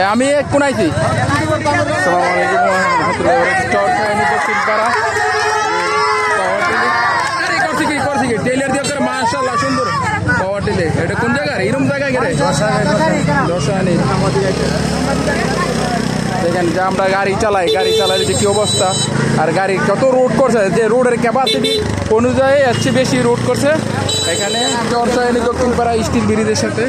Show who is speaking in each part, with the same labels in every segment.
Speaker 1: এ, আমি কোন আইছি আসসালামু আলাইকুম ওয়া রাহমাতুল্লাহি ওয়া বারাকাতুহু। চরকানি দক্ষিণপাড়া। আরে, করছি কি, কি? কোন জায়গায় আমরা গাড়ি চালাই গাড়ি চালাই যে কি অবস্থা আর গাড়ি কত রোড করছে যে রোডের ক্যাপাসিটি অনুযায়ী বেশি রোড করছে এখানে চরচায়নি দক্ষিণপাড়া স্টিল ব্রিজের সাথে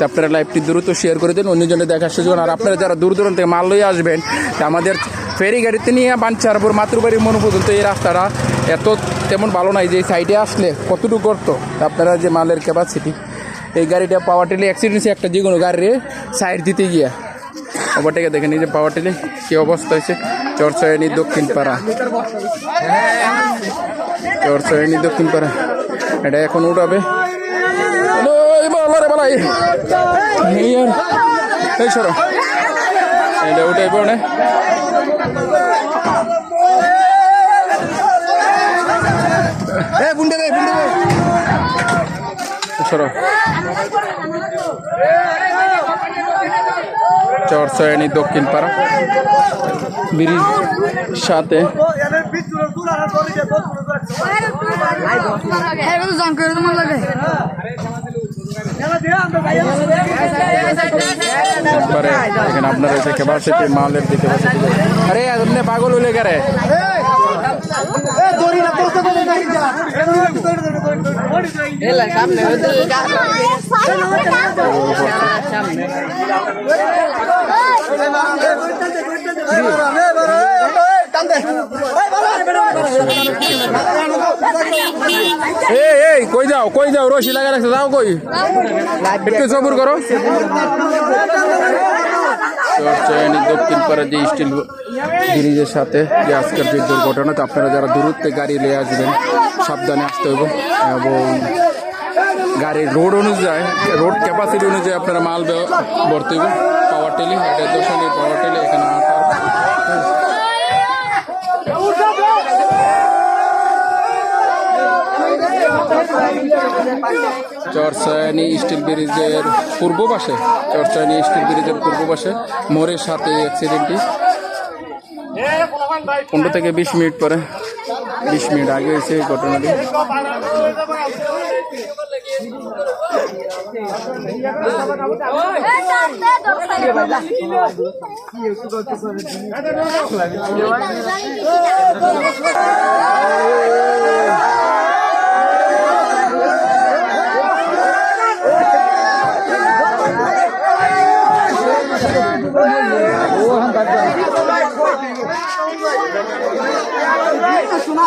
Speaker 1: তো আপনারা লাইভটি দ্রুত শেয়ার করে দিন অন্যজনে দেখার সুযোগ আর আপনারা যারা দূর দূরান্ত থেকে মাল লয়ে আসবেন আমাদের ফেরি গাড়িতে নিয়ে বাঞ্চারপুর মাতৃবাড়ির মন পর্যন্ত এই রাস্তাটা এত তেমন ভালো নাই যে এই সাইডে আসলে কতটুকু করতো আপনারা যে মালের ক্যাপাসিটি এই গাড়িটা পাওয়ার টেলে অ্যাক্সিডেন্ট একটা যে কোনো গাড়ির সাইড দিতে গিয়া। ওভারটেকে দেখেন, এই যে পাওয়ার টেলে কী অবস্থা হয়েছে? চরচয়নি দক্ষিণ পাড়া চরচয়নি দক্ষিণ পাড়া এটা এখন উঠাবে। উঠে পড়ে চরচয়নি দক্ষিণ পাড়া ব্রিজ সাথে
Speaker 2: হ্যাঁ তো জান করে তোমার লাগে
Speaker 1: একবারে এখানে আপনার এসে ক্যাপাসিটি মালের দিকে আরে আপনি পাগল হলে কে এই এই কই যাও কই যাও? রশি লাগা রাখছে যাও কই? একটু সবুর করো। দক্ষিণ পাড়া যে স্টিল ব্রিজের সাথে যে আজকের যে দুর্ঘটনা, তো আপনারা যারা দূরত্বে গাড়ি নিয়ে আসবেন, সাবধানে আসতে হবে। এবং গাড়ির রোড অনুযায়ী, রোড ক্যাপাসিটি অনুযায়ী আপনারা মাল ভরতে হবে। পাওয়ার টেলি এটা দোষানি পাওয়ার টেলি এখানে আসার চরসায়নি স্টিল ব্রিজের পূর্ব পাশে, চরসায়নি স্টিল ব্রিজের পূর্ব পাশে মোড়ের সাথে অ্যাক্সিডেন্টটি পনেরো থেকে বিশ মিনিট পরে, বিশ মিনিট আগে হয়েছে এই ঘটনাটি। শোনা